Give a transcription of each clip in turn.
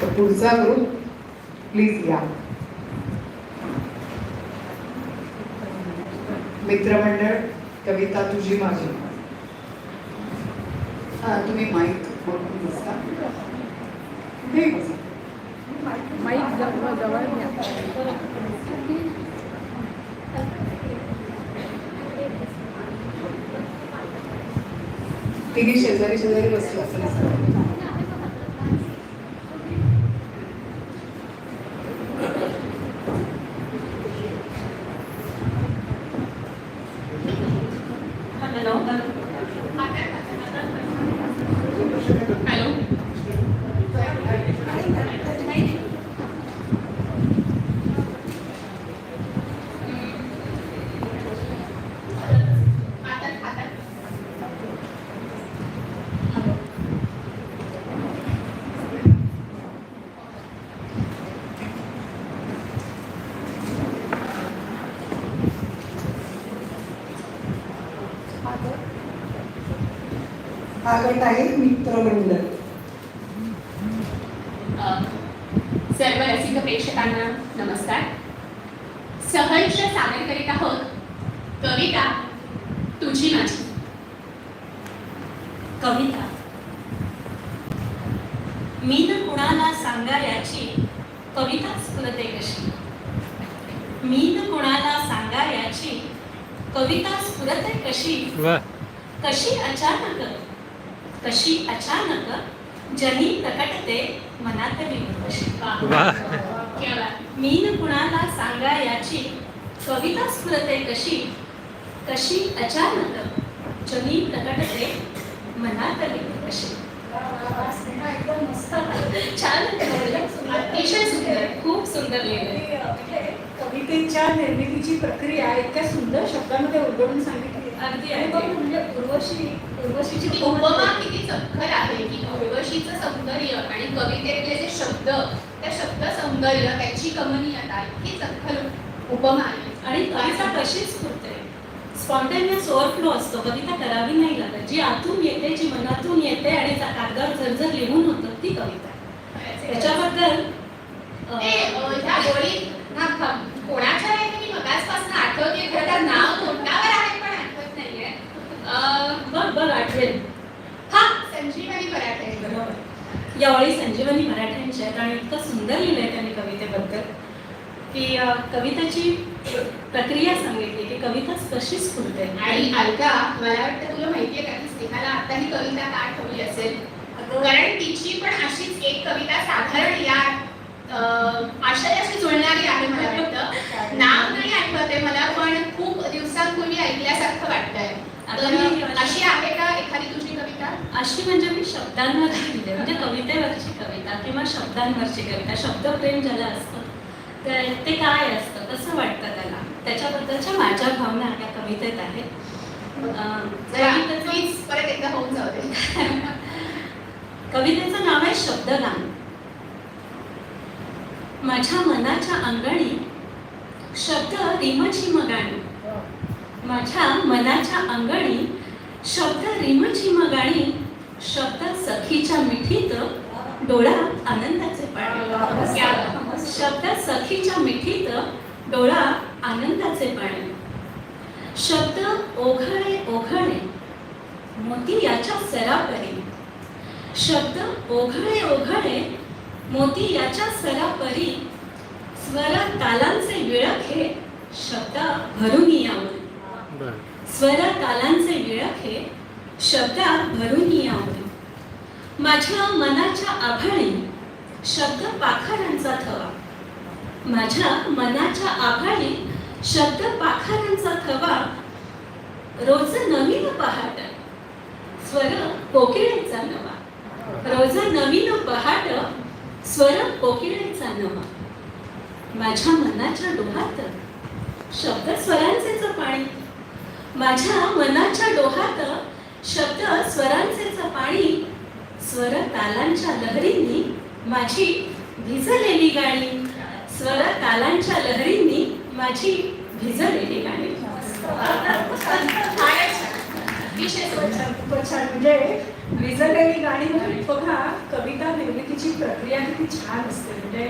तर पुढचा group please या. मित्रमंडळ कविता तुझी माझी. हा, तुम्ही माईक बघून बसता तिघी शेजारी शेजारी बसलो असं गट आहे मित्रमंडळ. सर्व रसिक प्रेक्षकांना नमस्कार. सहर्ष सादर करीत आहोत कविता तुझी माझी. कविता. मी न कुणाला सांगायाची कविता स्फुरते कशी? मी न कुणाला सांगायाची कविता स्फुरते कशी? कशी अचानक कशी अचानक जनी प्रकटते मनातली उर्वशी क्या बात. मी न कुणाला सांगायाची कविता स्फुरते कशी? कशी अचानक जनी प्रकटते मनातली उर्वशी छान अतिशय सुंदर. खूप सुंदर म्हणजे कवितेच्या निर्मितीची प्रक्रिया इतक्या सुंदर शब्दामध्ये उलगडून सांगितली. अगदी आणि. मग म्हणजे उर्वशी उर्वशीची ती उपमा किती चपखल आहे की उर्वशीचं सौंदर्य आणि कवितेतले जे शब्द त्या शब्द सौंदर्य त्याची कमनीयता इतकी चपखल उपमा आहे. आणि कविता कशीच स्फुरते स्पॉन्टेनियस ओव्हरफ्लो असतो. कविता करावी नाही लागत. जी आतून येते जी मनातून येते आणि कागदावर जर लिहून होतं ती कविता त्याच्याबद्दल ह्या थांब. कोणाच्या आहे? ते मी मगाचपासून आठवते खरं तर नाव तोंडावर आहे पण आठवत नाहीये अ, बघ बघ आठवेल. हा संजीवनी मराठे. बरोबर यावेळी संजीवनी मराठ्यांच्या आहेत आणि इतकं सुंदर लिहिलंय त्यांनी कवितेबद्दल की कवितेची प्रक्रिया सांगितली की कविता कशी स्फुरते आणि अलका मला वाटतं तुला माहितीये का की स्नेहाला आता ही कविता का आठवली असेल. कारण तिची पण अशीच एक कविता साधारण या अं, आशयाशी जुळणारी आहे मला वाटतं नाव नाही आठवते मला पण खूप दिवसांपूर्वी ऐकल्यासारखं वाटतंय तर अशी आहे का एखादी तुझी कविता? अशी म्हणजे मी शब्दांवरची लिहिते. म्हणजे कवितेवरची कविता किंवा शब्दांवरची कविता. शब्दप्रेम ज्याला असतं ते ते काय असतं कसं वाटतं त्याला? त्याच्याबद्दलच्या माझ्या भावना या कवितेत आहेत. परत एकदा होऊन जाऊ दे. कवितेचं नाव आहे शब्दगान माझ्या मनाच्या अंगणी शब्द रिमझिम गाणी माझ्या मनाच्या अंगणी शब्द रिमझिम गाणी शब्द सखीच्या मिठीत डोळा आनंदाचे पाणी. शब्द सखीच्या मिठीत डोळा आनंदाचे पाणी. शब्द ओघळे ओघळे मोती याच्या सरापरी. शब्द ओघळे ओघळे मोती याच्या सरापरी. स्वर तालांचे विळख हे शब्द भरून यावं. स्वर तालांचे विळखे शब्दात भरून यावे माझ्या मनाच्या आभाळी शब्द पाखरांचा थवा. माझ्या मनाच्या आभाळी शब्द पाखरांचा थवा. रोज नवीन पहाट. स्वर कोकिळेचा नवा. रोज नवीन पहाट. स्वर कोकिळेचा नवा. माझ्या मनाच्या डोहात शब्द स्वरांचे पाणी. माझ्या मनाच्या डोहात शब्द स्वरांचेच पाणी स्वर तालांच्या लहरींनी माझी भिजलेली गाणी स्वर तालांच्या लहरींनी माझी भिजलेली गाणी. फारच खूपच छान. म्हणजे भिजलेली गाणी बघा कविता निर्मितीची प्रक्रिया किती छान असते. म्हणजे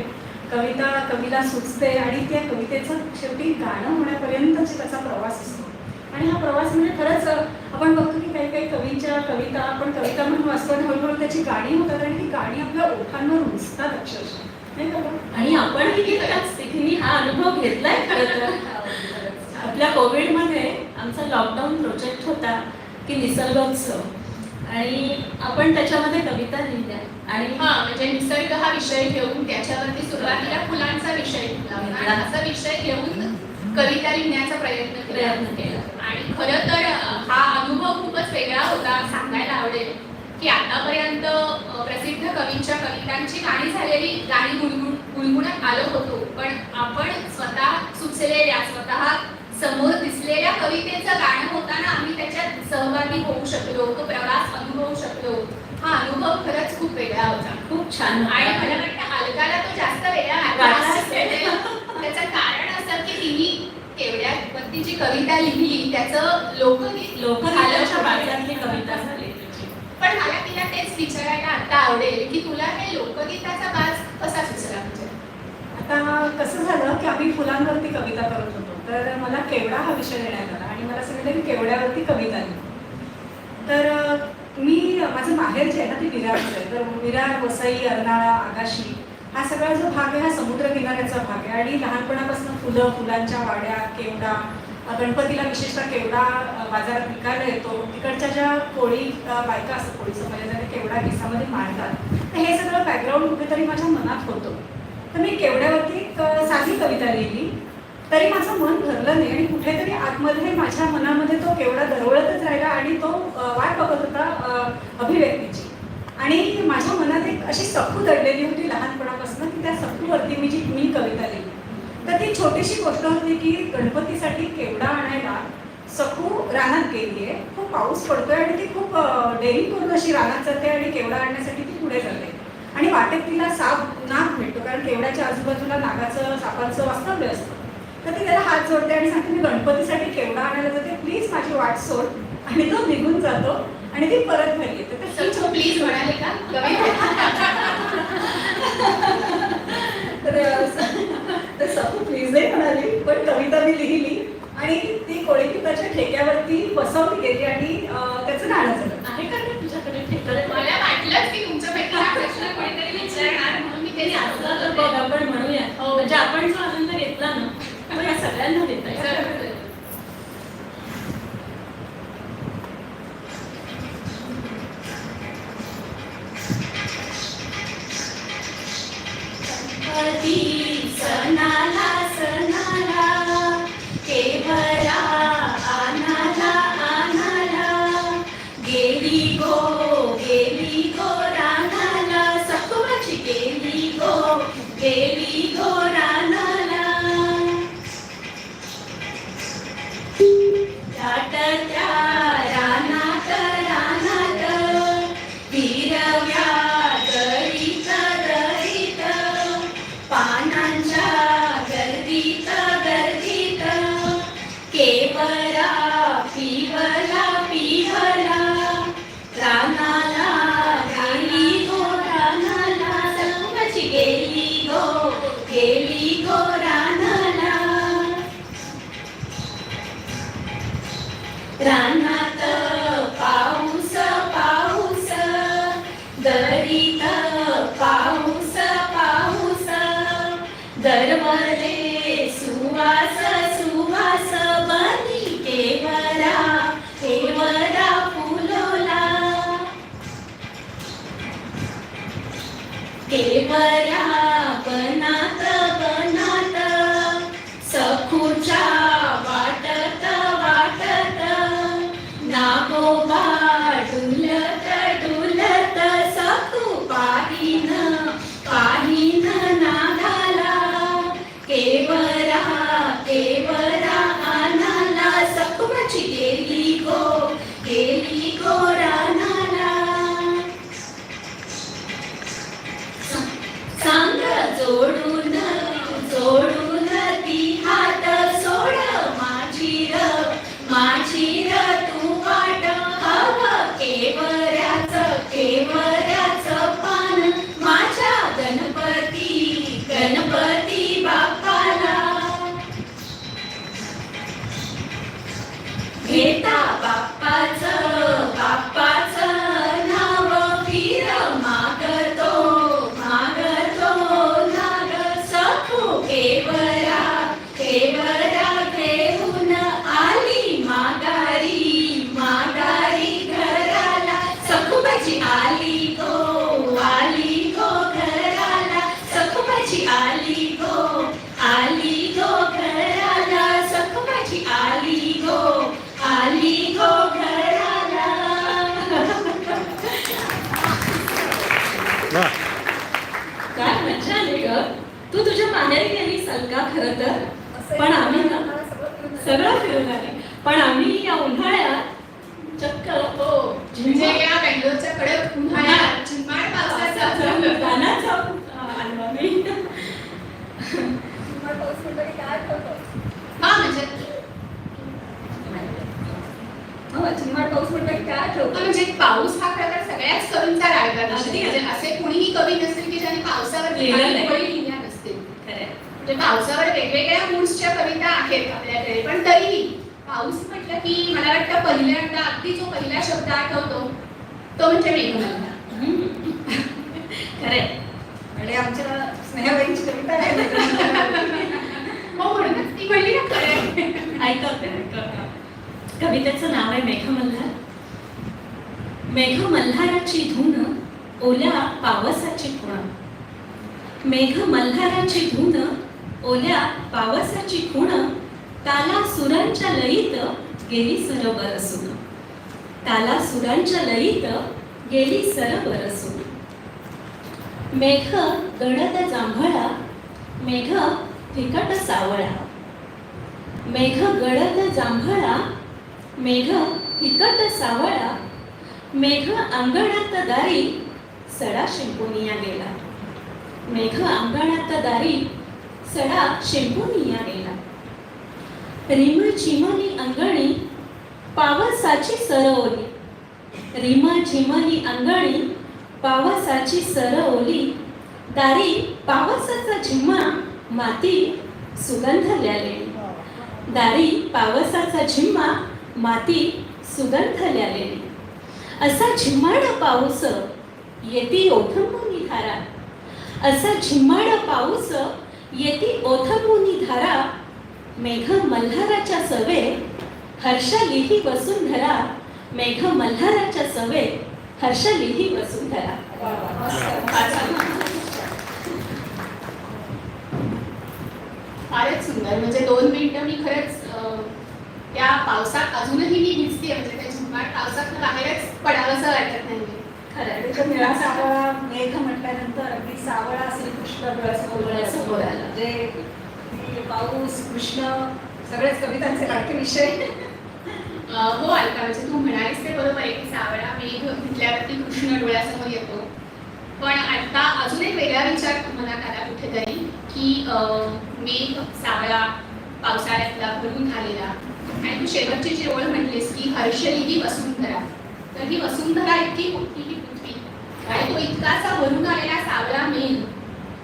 कविता कवीला सुचते आणि त्या कवितेचं शेवटी गाणं होण्यापर्यंतच त्याचा प्रवास असतो. आणि हा प्रवास म्हणजे खरंच आपण बघतो की काही काही कवीच्या कविता आपण कविता म्हणून वाचतो आणि हळूहळू त्याची गाणी होतात आणि ती गाणी आपल्या ओठांवर रुजतात अक्षरशः. नाही का बरं? आणि तिघींनी हा अनुभव घेतलाय खरं तर. आपल्या कोविडमध्ये आमचा लॉकडाऊन प्रोजेक्ट होता की निसर्गोत्सव. आणि आपण त्याच्यामध्ये कविता लिहिल्या. आणि हा म्हणजे निसर्ग हा विषय घेऊन त्याच्यावरती सुरुवातीला फुलांचा विषय आणि असा विषय घेऊन कविता लिहिण्याचा प्रयत्न प्रयत्न केला. आणि खरं तर हा अनुभव खूपच वेगळा होता सांगायला आवडेल. की आतापर्यंत प्रसिद्ध कवींच्या कवितांची गाणी झालेली गाणी गुणगुण गुणगुणत आलो होतो. पण आपण स्वतः सुचलेल्या स्वतः समोर दिसलेल्या कवितेचं गाणं होताना आम्ही त्याच्यात सहभागी होऊ शकलो तो प्रवास अनुभवू शकलो. हा अनुभव खरंच खूप वेगळा होता. खूप छान. आणि. मला वाटतं अलकाला तो जास्त वेगळा वाटला वाटला असेल. त्याचं कारण असं की तिने केवढ्या वरती जी कविता लिहिली त्याचं लोकगीत लोकगीताच्या बाजातली कविता झाली. पण मला तिला तेच विचारायला आता आवडेल की तुला हे लोकगीताचा बाज कसा सुचला? म्हणजे आता कसं झालं की आम्ही फुलांवरती कविता करत होतो. तर मला केवडा हा विषय देण्यात आला आणि मला सांगितलं की केवड्यावरती कविता लिही. तर मी माझं माहेर जे आहे ना ते विरारचं आहे. तर विरार वसई अर्नाळा आगाशी हा सगळा जो भाग आहे हा समुद्र किनाऱ्याचा भाग आहे. आणि लहानपणापासून फुलं फुलांच्या वाड्या केवडा गणपतीला विशेषतः केवडा बाजारात विकायला येतो तिकडच्या ज्या कोळी बायका असतात कोळी समाजाच्या केवडा केसामध्ये मांडतात. तर हे सगळं बॅकग्राऊंड कुठेतरी माझ्या मनात होतं. तर मी केवढ्यावरती साधी कविता लिहिली तरी माझं मन भरलं नाही आणि कुठेतरी आतमध्ये माझ्या मनामध्ये तो केवढा दरवळतच राहिला आणि तो वाट बघत होता अभिव्यक्तीची. आणि माझ्या मनात एक अशी सखू दडलेली होती लहानपणापासून की त्या सखूवरती मी जी मी कविता लिहिली. तर ती छोटीशी गोष्ट होती की गणपतीसाठी केवडा आणायला सखू रानात गेली आहे खूप पाऊस पडतोय आणि ती खूप डेअरिंग करून अशी रानात जाते आणि केवडा आणण्यासाठी ती पुढे जाते. आणि वाटेत तिला साप नाग भेटतो कारण केवड्याच्या आजूबाजूला नागाचं सापांचं वास्तव्य असतं. तर ती त्याला हात जोडते आणि सांगते मी गणपतीसाठी केवडा आणायला जाते. प्लीज माझी वाट सोड. आणि तो निघून जातो आणि ती परत घरी येते. तर प्लीज म्हणाले का तर तर सखू प्लीज नाही म्हणाली मी लिहिली आणि ती कोळीगीताच्या ठेक्यावरती बसवली गेली आणि त्याचं गाणं झालं. आहे का तुझ्याकडे ठेकर मला वाटलंच की तुमच्यापैकी हा प्रश्न कोणीतरी विचारणार म्हणून मी ते असलं तर बघ आपण म्हणूया. हो. म्हणजे आपण जो आनंद घेतला ना तो या सगळ्यांना देता गेली सांग खरं तर पण आम्ही ना सगळं फिरून आले. पण आम्ही या उन्हाळ्यात चक्क हो. म्हणजे या बेंगलोरच्या कडक उन्हाळ्यात पावसाचा गाणं जाऊन आलो आम्ही. हा म्हणजे म्हणजे पाऊस हा प्रकार सगळ्याच कवींचा रायगा अगदी. म्हणजे असे कुणीही कवी नसतील की ज्यांनी पावसावर लिहिलं नाही. म्हणजे पावसावर वेगवेगळ्या मूड्सच्या कविता आहेत आपल्याकडे. पण तरीही पाऊस म्हटलं की मला वाटतं पहिल्यांदा अगदी जो पहिला शब्द आठवतो तो म्हणजे मेघमल्ला खरंय. आणि आमच्या स्नेहाबाईंची कविता आहे. हो म्हणूनच ती म्हणली ना खरं ऐकवते कवितेचं नाव आहे मेघमल्हार. मेघमल्हाराची धून ओल्या पावसाची खुण मेघमल्हाराची धून ओल्या पावसाची खुण ताला सुरांच्या लयीत गेली सर असून. ताला सुरांच्या लयीत गेली सर असून. मेघ गडद जांभळा मेघ फिकट सावळा. मेघ गडद जांभळा मेघ फिकट सावळा. मेघ अंगणात दारी सडा शिंपूनिया गेला. मेघ अंगणात दारी सडा शिंपूनिया गेला. रिम चिमणी अंगणी पावसाची सरवली. रिमा झिमली अंगणी पावसाची सरवली. दारी पावसाचा झिम्मा माती सुगंध ल्याले दारी पावसाचा झिम्मा माती सुगंध ल्यालेली. असा झिम्माड पाऊस येती ओथंबुनी निखारा असा झिम्माड पाऊस येती ओथंबुनी धारा मेघ मल्हाराच्या सवे हर्षलिही वसुंधरा मेघ मल्हाराच्या सवे हर्षलिही वसुंधरा. फारच सुंदर. म्हणजे दोन मिनिटं मी खरंच अं, त्या पावसात अजूनही मी भिजते म्हणजे त्या झिम्माट पावसात बाहेरच पडावंसं वाटत नाही निळा सावळा मेघ म्हटल्यानंतर अगदी सावळा श्रीकृष्ण डोळ्यासमोर आलं. म्हणजे ती पाऊस कृष्ण सगळेच कवितांचे लाडके विषय. हो अलका म्हणजे तू म्हणालीस ते बरोबर आहे की सावळा मेघ घेतल्यावरती कृष्ण डोळ्यासमोर येतो. पण आता अजून एक वेगळा विचार मनात आला कुठेतरी की अं, मेघ सावळा पावसाळ्यातला भरून आलेला. आणि तू शेवटची जी ओळ म्हटलीस की हर्षलिही वसुंधरा. तर ही वसुंधरा इतकी ही आणि तो इतकासा भरून आलेला सावळा मेघ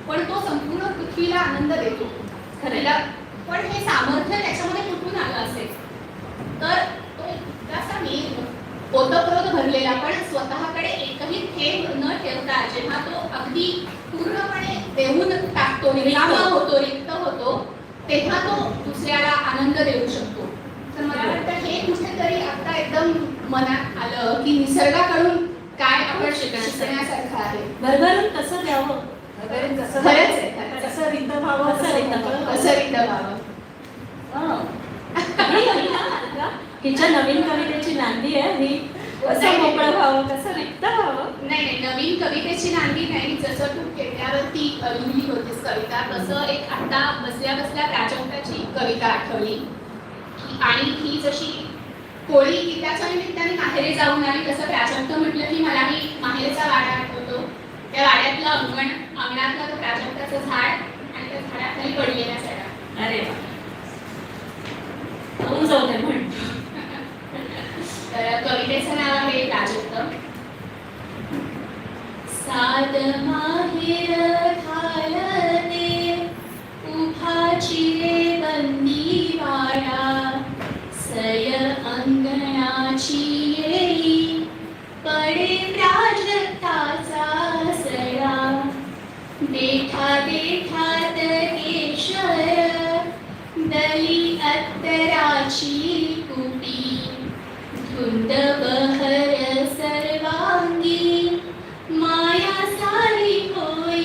पण तो संपूर्ण पृथ्वीला आनंद देतो. खरेला पण हे सामर्थ्य त्याच्यामध्ये कुठून आलं असेल? तर तो इतकासा मेघ ओतप्रोत भरलेला पण स्वतःकडे एकही थेंब न ठेवता जेव्हा तो अगदी पूर्णपणे देऊन टाकतो रिकामा होतो रिक्त होतो तेव्हा तो दुसऱ्याला आनंद देऊ शकतो. तर मला वाटतं हे कुठेतरी आता एकदम मनात आलं की निसर्गाकडून काय आपण शिकण्यासारखं आहे. भरभरून कसं द्यावं. वगैरे जसं खरंच आहे. कसं रिक्त व्हावं कसं रिक्त. कसं रिक्त व्हावं हिच्या नवीन कवितेची नांदी आहे ही कसं मोकळं व्हावं कसं रिक्त व्हावं नाही नाही नवीन कवितेची नांदी नाही. जसं तू केल्यावरती अ, लिहिली होतीस कविता तसं एक आता बसल्या बसल्या प्राजक्ताची कविता आठवली. आणि ही जशी कोळी गीताच्या निमित्ताने माहेरी जाऊन आली. तसं प्राजक्त म्हटलं की मलाही माहेरचा वाडा आठवतो. त्या वाड्यातलं अंगण अंगणातलं तो प्राजक्ताचं झाड आणि त्या झाडाखाली पडलेला सडा. अरे होऊन जाऊ दे म्हण. तर कवितेचं नाव आहे प्राजक्त. साद माहेर घालते अशी कुपी धुंद बहर सर्वांगी माया सारी होई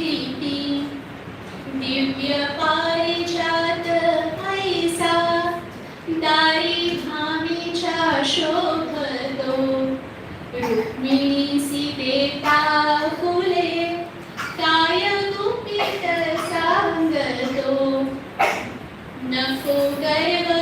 रीती दिव्य पारिजात ऐसा दारी भामीच्या शोभतो रुक्मिणी सीतेता फुले काय गुपित सांगतो नको गर्व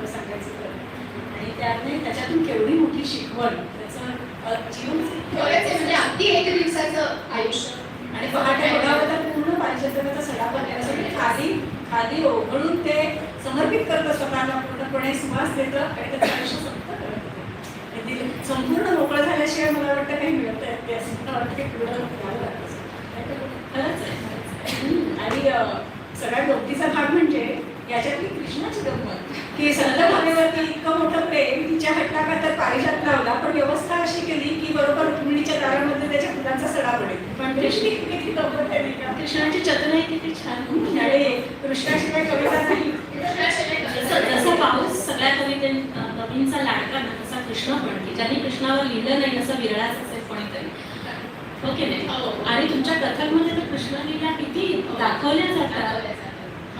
त्याने त्याच्यातून केवढी मोठी शिकवण त्याचं जीवन म्हणजे अगदी एक दिवसाचं आयुष्य. आणि पहाटे बघावं तर पूर्ण पारिजातकाचा सडा बनण्यासाठी खाली खाली ओघळून ते समर्पित करतं स्वतःला पूर्णपणे सुवास देतं आणि त्याचं आयुष्य संपतं करत ते संपूर्ण मोकळं झाल्याशिवाय मला वाटतं काही मिळत आहे ते असं मला वाटतं की खरंच. आणि सगळ्यात गमतीचा भाग म्हणजे याच्यातली कृष्णाची गंमत की संतभावेवरती इतकं मोठं प्रेम तिच्या हट्टा का तर पारिजात लावला पण व्यवस्था अशी केली की बरोबर रुक्मिणीच्या दारामध्ये त्याच्या फुलांचा सडा पडेल. पण कृष्णी किती गंमत आहे का? कृष्णाची चतुराई किती छान आणि कृष्णाशिवाय कविता नाही. जसं पाऊस सगळ्या कविते कवींचा लाडका ना तसा कृष्ण पण की ज्यांनी कृष्णावर लिहिलं नाही असं विरळाच असेल कोणीतरी. हो की नाही? हो. आणि तुमच्या कथकमध्ये तर कृष्ण लीला किती दाखवल्या जातात.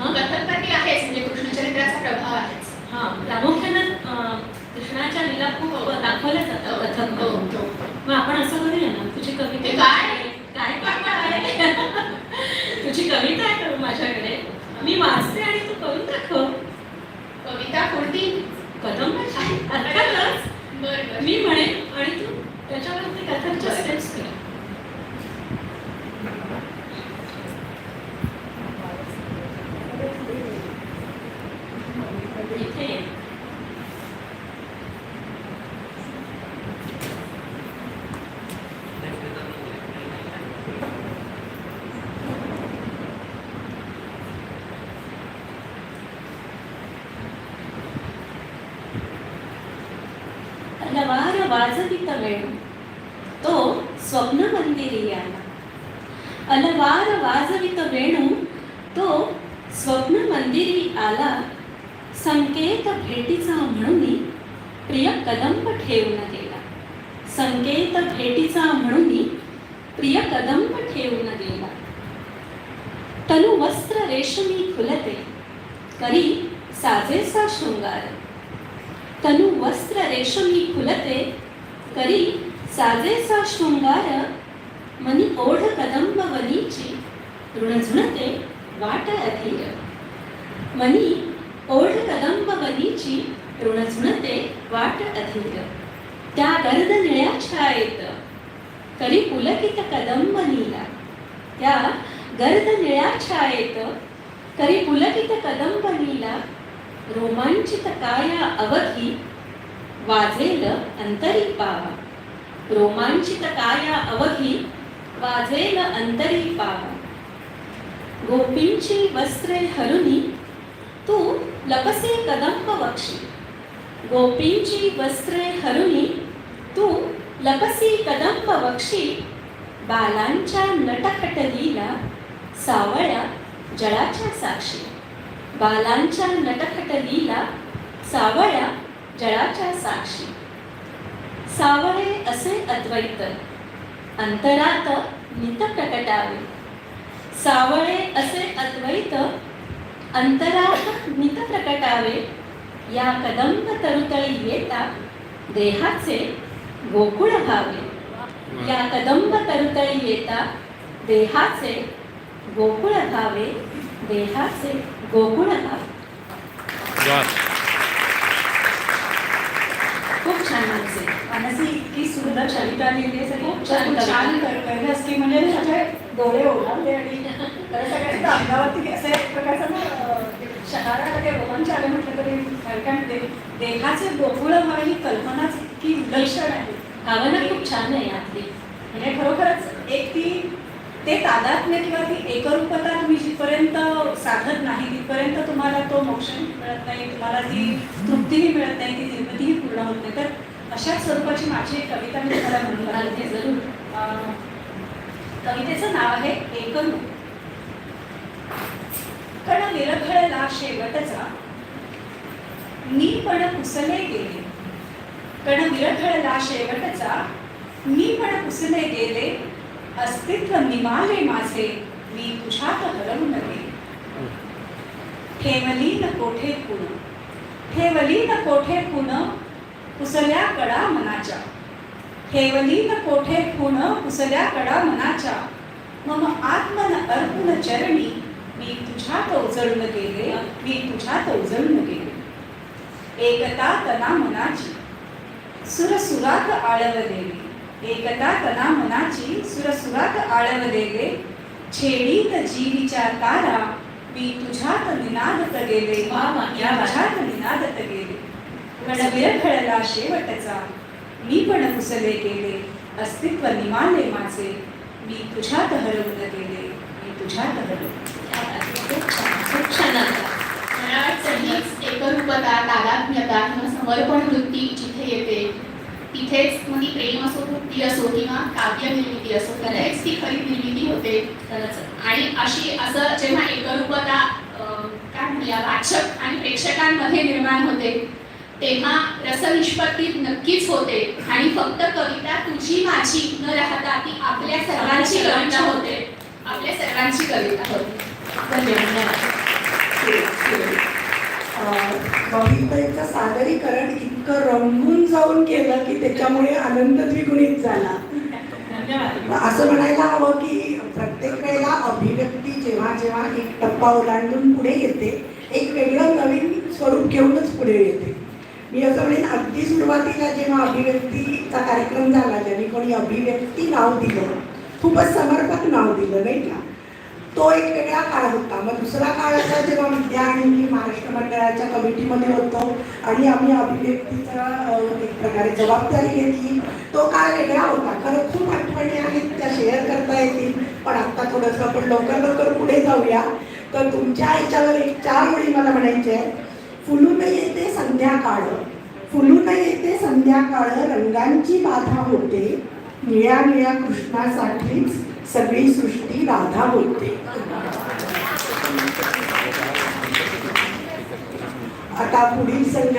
हा? कथकपती आहेच म्हणजे कृष्णचरित्राचा प्रभाव आहेच. हा प्रामुख्यानं कृष्णाच्या लीला खूप दाखवल्या जातात हो, कथकमध्ये हो. मग आपण असं करूया ना तुझी कविता काय? काय? काय तुझी कविता आहे का माझ्याकडे? मी वाचते आणि तू करून दाखव. कविता कोणती? कदम अर्थातच मी म्हणेन आणि तू त्याच्यावरती कथकच्या स्टेप्स कर. वाजवित वेणू तो स्वप्न मंदिरी आला अलवार वाजवित वेणू तो स्वप्न मंदिरी आला संकेत भेटीचा म्हणून प्रिय कदंब ठेवून गेला. संकेत भेटीचा म्हणून प्रिय कदंब ठेवून गेला. तनु वस्त्र रेशमी खुलते करी साजेसा शृंगार. तनु वस्त्र रेशमी खुलते करी साजेसा शृंगार मनी ओढ कदंब वनीची ऋणझुणते वाट अधीर. मनी ओढ कदंब वनीची ऋणझुणते वाट अधीर. त्या गर्द निळ्या छायेत करी पुलकित कदंब नीला. त्या गर्द निळ्या छायेत करी पुलकित कदंब नीला. रोमांचित काया अवधी वाजेल अंतरी पावा. रोमांचित काया अवधी वाजेल अंतरी पावा. गोपींची वस्त्रे हरुनी तू लपसे कदंब वक्षी. गोपींची वस्त्रे हरुनी तू लपसी कदंब वक्षी. बालांच्या नटखटलीला सावळ्या जळाच्या साक्षी. बालांच्या नटखटलीला सावळ्या जळाच्या साक्षी. सावळे असे अद्वैत अंतरात नित प्रकटावे. सावळे असे अद्वैत अंतरात नित प्रकटावे. या कदंब तरुतळी येता देहाचे गोकुळ भावे या कदंब तरुतळी येता देहाचे गोकुळ भावे देहाचे गोकुळ भावे वा खूप छान माणसे मानसी इतकी सुंदर कविता लिहिली आहे खूप छान कविता. छान कळलंस की म्हणजे माझे डोळे ओढावले आणि सगळ्यांचं अंगावरती असं एक प्रकारचं शहराला रोमांच आले म्हटलं तरी हरकत नाही. देहाचे गोकुळं व्हावी ही कल्पनाच इतकी विलक्षण आहे भावना खूप छान आहे यातली म्हणजे खरोखरच एक ती ते तादात्म्य किंवा ती एकरूपता तुम्ही जिथपर्यंत साधत नाही तिथपर्यंत तुम्हाला तो मोक्ष मिळत नाही तुम्हाला ती तृप्तीही मिळत नाही ती निर्मितीही पूर्ण होत नाही तर अशाच स्वरूपाची माझी एक कविता मी तुम्हाला म्हणून अगदी जरूर. कवितेचं नाव आहे एकरूप कण विरघळला शेवटचा मी पण कुसले गेले. कण विरघळला शेवटचा मी पण कुसले गेले. अस्तित्व निमाले माझे मी तुझ्यात हरवून गेले ठेवली न कोठे पुन ठेवली न कोठे पुन पुसल्या कडा मनाच्या. ठेवली न कोठे पुन पुसल्या कडा मनाच्या. मम आत्मन अर्पुन चरणी मी तुझ्यात उजळून गेले मी तुझ्यात उजळून गेले. एकता तना मनाची सुरसुरात आळवलेली एकता तना मनाची सुरसुरात आळवलेले छेडीत जीवीच्या तारा मी तुझ्यात निनादत गेले. तुझ्यात निनादत गेले. कण विरघळला शेवटचा मी पण कुसले गेले अस्तित्व निमाले माझे. मी तुझ्यात हरवून गेले मी तुझ्यात हरवून खूप छान खूप छान एकरूपता तादात्म्यता किंवा समर्पण वृत्ती जिथे येते तिथेच मग प्रेम असो वृत्ती असो किंवा काव्य निर्मिती असो तिथेच ती खरी निर्मिती होते खरंच आणि अशी असं जेव्हा एकरूपता काय म्हणूया वाचक आणि प्रेक्षकांमध्ये निर्माण होते तेव्हा रसनिष्पत्ती नक्कीच होते आणि फक्त कविता तुझी माझी न राहता ती आपल्या सर्वांची कविता होते. आपल्या सर्वांची कविता होते. कवितेचं सादरीकरण इतकं रंगून जाऊन केलं की त्याच्यामुळे आनंद द्विगुणित झाला. असं म्हणायला हवं की प्रत्येक वेळेला अभिव्यक्ती जेव्हा जेव्हा एक टप्पा ओलांडून पुढे येते एक वेगळं नवीन स्वरूप घेऊनच पुढे येते. मी असं म्हणेन अगदी सुरुवातीला जेव्हा अभिव्यक्तीचा कार्यक्रम झाला ज्याने कोणी अभिव्यक्ती नाव दिलं खूपच समर्पक नाव दिलं नाही का? तो एक वेगळा काळ होता. मग दुसरा काळ असा जेव्हा विद्या आणि मी महाराष्ट्र मंडळाच्या कमिटीमध्ये होतो आणि आम्ही अभिव्यक्तीचा एक प्रकारे जबाबदारी घेतली तो काळ वेगळा होता. खरं खूप आठवणी आहेत त्या शेअर करता येतील पण आता थोडंसं आपण लवकर लवकर पुढे जाऊया. तर तुमच्या याच्यावर एक चार ओळी मला म्हणायचे आहेत. फुलून येते संध्याकाळ. फुलून येते संध्याकाळ रंगांची बाधा होते. निळ्या निळ्या कृष्णासाठीच सगळी सृष्टी राधा होते. आता पुढील संध्या